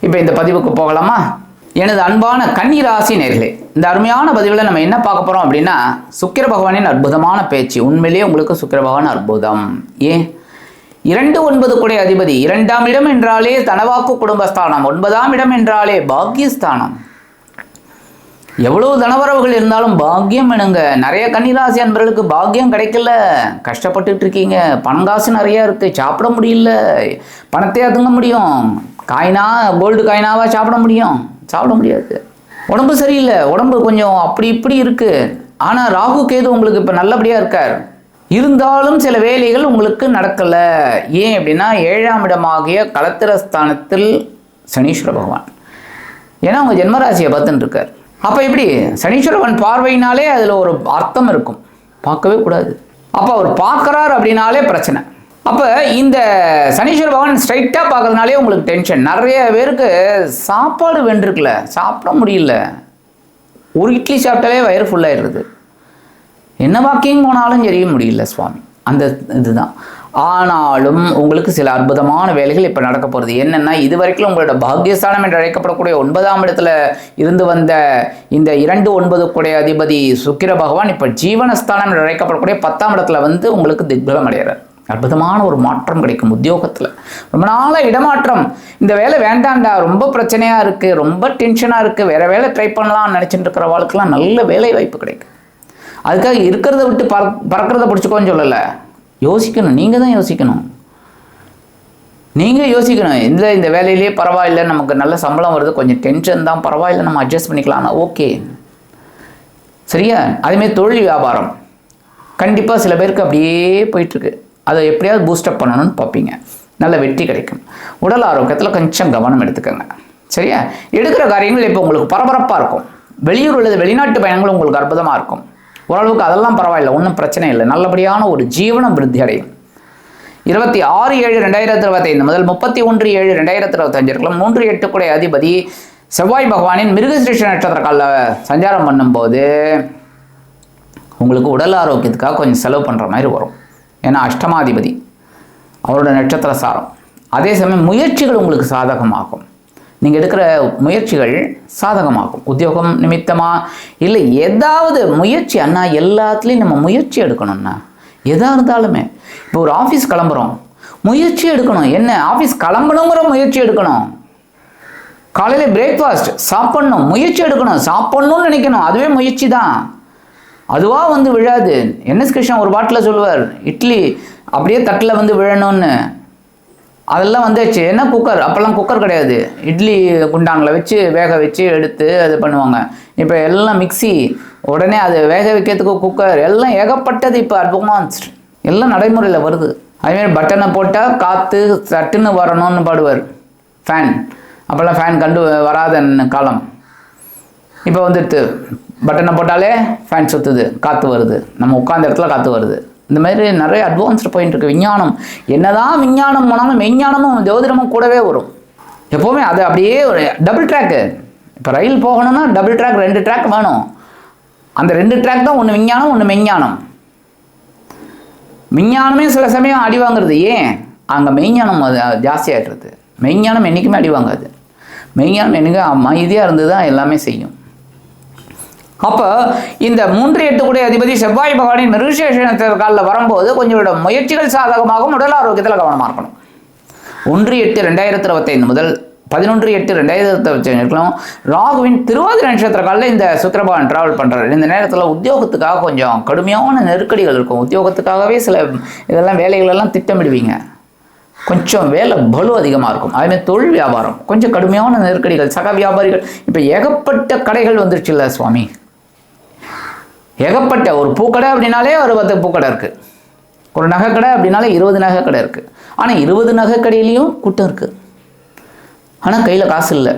இப்போ இந்த பதிவுக்கு போகலாமா? எனது அன்பான கன்னி ராசி நேர்களே இந்த அருமையான பதிவில் நம்ம என்ன பார்க்க போகிறோம் அப்படின்னா சுக்கிர பகவானின் அற்புதமான பேச்சு. உண்மையிலேயே உங்களுக்கு சுக்கிர பகவான் அற்புதம். ஏன்? இரண்டு ஒன்பது குடை அதிபதி இரண்டாம் இடம் என்றாலே தனவாக்கு குடும்பஸ்தானம் ஒன்பதாம் இடம் என்றாலே பாக்கியஸ்தானம். எவ்வளவு தனவரவுகள் இருந்தாலும் பாக்கியம் வேணுங்க நிறைய கன்னிராசி அன்பர்களுக்கு பாக்கியம் கிடைக்கல. கஷ்டப்பட்டுட்டு இருக்கீங்க. பணம் காசு நிறையா இருக்குது சாப்பிட முடியல. பணத்தை தூங்க முடியும். காயினா கோல்டு காயினாவா சாப்பிட முடியும்? சாப்பிட முடியாது. உடம்பு சரியில்லை. உடம்பு கொஞ்சம் அப்படி இப்படி இருக்குது ஆனால் ராகு கேது உங்களுக்கு இப்போ நல்லபடியாக இருக்கார். இருந்தாலும் சில வேலைகள் உங்களுக்கு நடக்கலை. ஏன் அப்படின்னா ஏழாம் இடமாகிய கலத்திரஸ்தானத்தில் சனீஸ்வர பகவான். ஏன்னா உங்கள் ஜென்மராசியை பார்த்துன்னு இருக்கார். அப்போ எப்படி? சனீஸ்வரவன் பார்வையினாலே அதில் ஒரு அர்த்தம் இருக்கும். பார்க்கவே கூடாது. அப்போ அவர் பார்க்குறார் அப்படின்னாலே பிரச்சனை. அப்போ இந்த சனீஸ்வர பகவான் ஸ்ட்ரைட்டாக பார்க்கறதுனாலே உங்களுக்கு டென்ஷன் நிறைய பேருக்கு சாப்பாடு வென்றிருக்குல. சாப்பிட முடியல. ஒரு இட்லி சாப்பிட்டாலே வயிறு ஃபுல்லாகிடுது என்ன வாக்கிங் போனாலும் தெரிய முடியல சுவாமி. அந்த இதுதான். ஆனாலும் உங்களுக்கு சில அற்புதமான வேலைகள் இப்போ நடக்க போகிறது என்னென்னா இது வரைக்கும் உங்களோட பாக்கியஸ்தானம் என்று அழைக்கப்படக்கூடிய ஒன்பதாம் இடத்துல இருந்து வந்த இந்த இரண்டு ஒன்பது குடைய அதிபதி சுக்கிர பகவான் இப்போ ஜீவனஸ்தானம் என்று அழைக்கப்படக்கூடிய பத்தாம் இடத்துல வந்து உங்களுக்கு திக்பலம் அடைகிறார். அற்புதமான ஒரு மாற்றம் கிடைக்கும் உத்தியோகத்தில். ரொம்ப நாளாக இடமாற்றம். இந்த வேலை வேண்டாண்டா ரொம்ப பிரச்சனையாக இருக்குது ரொம்ப டென்ஷனாக இருக்குது வேறு வேலை ட்ரை பண்ணலாம்னு நினச்சிட்டு இருக்கிற வாழ்க்கெல்லாம் நல்ல வேலை வாய்ப்பு கிடைக்கும். அதுக்காக இருக்கிறத விட்டு பற பறக்கிறத பிடிச்சிக்கோன்னு சொல்லலை. யோசிக்கணும் நீங்கள் தான் யோசிக்கணும். நீங்கள் யோசிக்கணும் இந்த இந்த வேலையிலே பரவாயில்ல நமக்கு நல்ல சம்பளம் வருது கொஞ்சம் டென்ஷன் தான் பரவாயில்ல நம்ம அட்ஜஸ்ட் பண்ணிக்கலாம்னா ஓகே சரியா? அதேமாரி தொழில் வியாபாரம். கண்டிப்பாக சில பேருக்கு அப்படியே போயிட்டுருக்கு அதை எப்படியாவது பூஸ்டப் பண்ணணும்னு பார்ப்பீங்க. நல்ல வெற்றி கிடைக்கும். உடல் ஆரோக்கியத்தில் கொஞ்சம் கவனம் எடுத்துக்கோங்க. சரியா? எடுக்கிற காரியங்கள் இப்போ உங்களுக்கு பரபரப்பாக இருக்கும். வெளியூர் உள்ளது வெளிநாட்டு பயணங்கள் உங்களுக்கு அற்புதமாக இருக்கும். ஓரளவுக்கு அதெல்லாம் பரவாயில்ல ஒன்றும் பிரச்சனை இல்லை. நல்லபடியான ஒரு ஜீவனம் விருத்தி அடையும். இருபத்தி ஆறு ஏழு ரெண்டாயிரத்தி இருபத்தைந்து முதல் முப்பத்தி ஒன்று ஏழு ரெண்டாயிரத்தி இருபத்தஞ்சு இருக்கலாம் மூன்று எட்டு கூட அதிபதி செவ்வாய் பகவானின் மிருகசிருஷ்ட நட்சத்திர சஞ்சாரம் பண்ணும்போது உங்களுக்கு உடல் ஆரோக்கியத்துக்காக கொஞ்சம் செலவு பண்ணுற மாதிரி வரும். ஏன்னா அஷ்டமாதிபதி அவரோட நட்சத்திர சாரம். அதே சமயம் முயற்சிகள் உங்களுக்கு சாதகமாகும். நீங்கள் எடுக்கிற முயற்சிகள் சாதகமாகும். உத்தியோகம் நிமித்தமாக இல்லை ஏதாவது முயற்சி அண்ணா எல்லாத்துலேயும் நம்ம முயற்சி எடுக்கணும்ண்ணா எதாக இருந்தாலுமே இப்போ ஒரு ஆஃபீஸ் கிளம்புறோம். முயற்சி எடுக்கணும். என்ன ஆஃபீஸ் கிளம்பணுங்கிற முயற்சி எடுக்கணும். காலையில் பிரேக்ஃபாஸ்ட் சாப்பிட்ணும். முயற்சி எடுக்கணும். சாப்பிட்ணும்னு நினைக்கணும். அதுவே முயற்சி தான். அதுவாக வந்து விழாது. என்எஸ் கிருஷ்ணன் ஒரு பாட்டில் சொல்லுவார் இட்லி அப்படியே தட்டில் வந்து விழணும்னு. அதெல்லாம் வந்தாச்சு. என்ன குக்கர்? அப்போல்லாம் குக்கர் கிடையாது. இட்லி குண்டானில் வச்சு வேக வச்சு எடுத்து அது பண்ணுவாங்க. இப்போ எல்லாம் மிக்ஸி. உடனே அது வேக வைக்கிறதுக்கு குக்கர். எல்லாம் ஏகப்பட்டது இப்போ அட்வான்ஸ்ட் எல்லாம் நடைமுறையில் வருது. அதேமாதிரி பட்டனை போட்டால் காற்று சட்டுன்னு வரணும்னு பாடுவார். ஃபேன் அப்போல்லாம் ஃபேன் கண்டு வராத காலம். இப்போ வந்துடுது பட்டனை போட்டாலே ஃபேன் சுற்றுது காற்று வருது. நம்ம உட்காந்த இடத்துல காற்று வருது. இந்த மாதிரி நிறைய அட்வான்ஸ்டு பாயிண்ட் இருக்குது விஞ்ஞானம். என்னதான் விஞ்ஞானம் போனாலும் மெஞ்ஞானமும் ஜோதிடமும் கூடவே வரும். எப்போவுமே அது அப்படியே ஒரு டபுள் ட்ராக்கு இப்போ ரயில் போகணும்னா டபுள் ட்ராக் ரெண்டு ட்ராக் வேணும். அந்த ரெண்டு ட்ராக் தான் ஒன்று விஞ்ஞானம் ஒன்று மெஞ்ஞானம் விஞ்ஞானமே சில சமயம் அடி வாங்குறது. ஏன்? அங்கே மெய்ஞானம் அது ஜாஸ்தியாகிடுறது மெய்ஞானம் என்றைக்குமே அடி வாங்காது. மெய்ஞானம் என்னைக்கு அமைதியாக இருந்து தான் எல்லாமே செய்யும். அப்போ இந்த மூன்று எட்டுக்குடைய அதிபதி செவ்வாய் பகவானின் மிருகசேஷ காலில் வரும்போது கொஞ்சம் முயற்சிகள் சாதகமாகவும் உடல் ஆரோக்கியத்தில் கவனமாக இருக்கணும். ஒன்று எட்டு ரெண்டாயிரத்தி இருபத்தைந்து முதல் பதினொன்று எட்டு ரெண்டாயிரத்தி இருபத்தஞ்சுக்கும் ராகுவின் திருவாதிரை நட்சத்திர காலில் இந்த சுக்கரபகவான் டிராவல் பண்ணுறாரு இந்த நேரத்தில் உத்தியோகத்துக்காக கொஞ்சம் கடுமையான நெருக்கடிகள் இருக்கும். உத்தியோகத்துக்காகவே சில இதெல்லாம் வேலைகளெல்லாம் திட்டமிடுவீங்க. கொஞ்சம் வேலை பலு அதிகமாக இருக்கும். அதுமாதிரி தொழில் வியாபாரம். கொஞ்சம் கடுமையான நெருக்கடிகள் சக வியாபாரிகள். இப்போ ஏகப்பட்ட கடைகள் வந்துருச்சுல்ல சுவாமி? ஏகப்பட்ட ஒரு பூக்கடை அப்படின்னாலே ஒரு பத்து பூக்கடை இருக்குது ஒரு நகைக்கடை அப்படின்னாலே இருபது நகைக்கடை இருக்குது ஆனால் இருபது நகைக்கடையிலையும் கூட்டம் இருக்குது ஆனால் கையில் காசு இல்லை.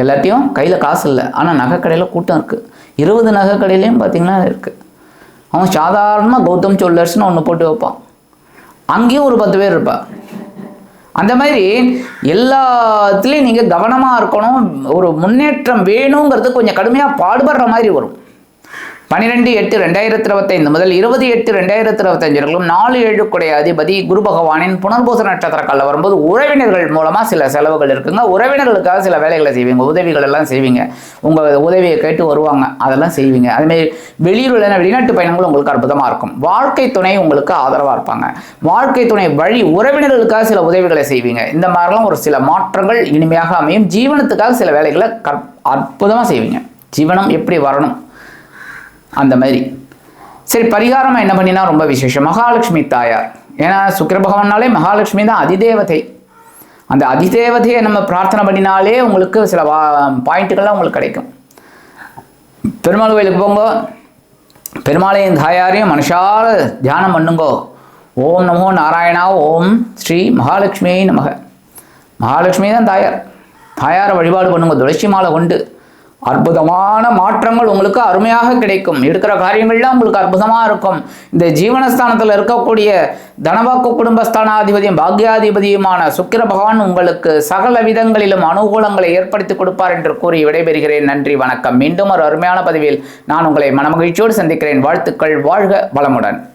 எல்லாத்தையும் கையில் காசு இல்லை. ஆனால் நகைக்கடையில் கூட்டம் இருக்குது இருபது நகைக்கடையிலையும் பார்த்திங்கன்னா இருக்குது அவன் சாதாரணமாக கௌதம் ஜுவல்லர்ஸ்னு ஒன்று போட்டு வைப்பான். அங்கேயும் ஒரு பத்து பேர் இருப்பா. அந்த மாதிரி எல்லாத்துலேயும் நீங்கள் கவனமாக இருக்கணும். ஒரு முன்னேற்றம் வேணுங்கிறது கொஞ்சம் கடுமையாக பாடுபடுற மாதிரி வரும். பன்னிரெண்டு எட்டு ரெண்டாயிரத்தி இருபத்தைந்து முதல் இருபது எட்டு ரெண்டாயிரத்தி இருபத்தஞ்சிலும் நாலு ஏழு குடைய அதிபதி குரு பகவானின் புனர்பூச நட்சத்திர காலில் வரும்போது உறவினர்கள் மூலமாக சில செலவுகள் இருக்குங்க. உறவினர்களுக்காக சில வேலைகளை செய்வீங்க. உதவிகள் எல்லாம் செய்வீங்க. உங்கள் உதவியை கேட்டு வருவாங்க. அதெல்லாம் செய்வீங்க. அதுமாரி வெளியூர் இல்லைன்னா வெளிநாட்டு பயணங்கள் உங்களுக்கு அற்புதமாக இருக்கும். வாழ்க்கை துணை உங்களுக்கு ஆதரவாக இருப்பாங்க. வாழ்க்கை துணை வழி உறவினர்களுக்காக சில உதவிகளை செய்வீங்க. இந்த மாதிரிலாம் ஒரு சில மாற்றங்கள் இனிமையாக அமையும். ஜீவனத்துக்காக சில வேலைகளை கற் அற்புதமாக செய்வீங்க. ஜீவனம் எப்படி வரணும்? அந்த மாதிரி. சரி பரிகாரமாக என்ன பண்ணினா ரொம்ப விசேஷம். மகாலட்சுமி தாயார். ஏன்னா சுக்கர பகவானாலே மகாலட்சுமி தான் அதிதேவதை. அந்த அதிதேவதையை நம்ம பிரார்த்தனை பண்ணினாலே உங்களுக்கு சில வா பாயிண்ட்டுகள்லாம் உங்களுக்கு கிடைக்கும். பெருமாள் கோயிலுக்கு போங்க. பெருமாளையும் தாயாரையும் மனுஷால தியானம் பண்ணுங்கோ. ஓம் நமோ நாராயணா ஓம் ஸ்ரீ மகாலட்சுமியை நமக. மகாலட்சுமி தான் தாயார். தாயாரை வழிபாடு பண்ணுங்க. துளசி மாலை கொண்டு. அற்புதமான மாற்றங்கள் உங்களுக்கு அருமையாக கிடைக்கும். எடுக்கிற காரியங்கள்லாம் உங்களுக்கு அற்புதமாக இருக்கும். இந்த ஜீவனஸ்தானத்தில் இருக்கக்கூடிய தனவாக்கு குடும்பஸ்தானாதிபதியும் பாக்யாதிபதியுமான சுக்கிர பகவான் உங்களுக்கு சகல விதங்களிலும் அனுகூலங்களை ஏற்படுத்தி கொடுப்பார் என்று கூறி விடைபெறுகிறேன். நன்றி வணக்கம். மீண்டும் ஒரு அருமையான பதிவில் நான் உங்களை மனமகிழ்ச்சியோடு சந்திக்கிறேன். வாழ்த்துக்கள் வாழ்க வளமுடன்.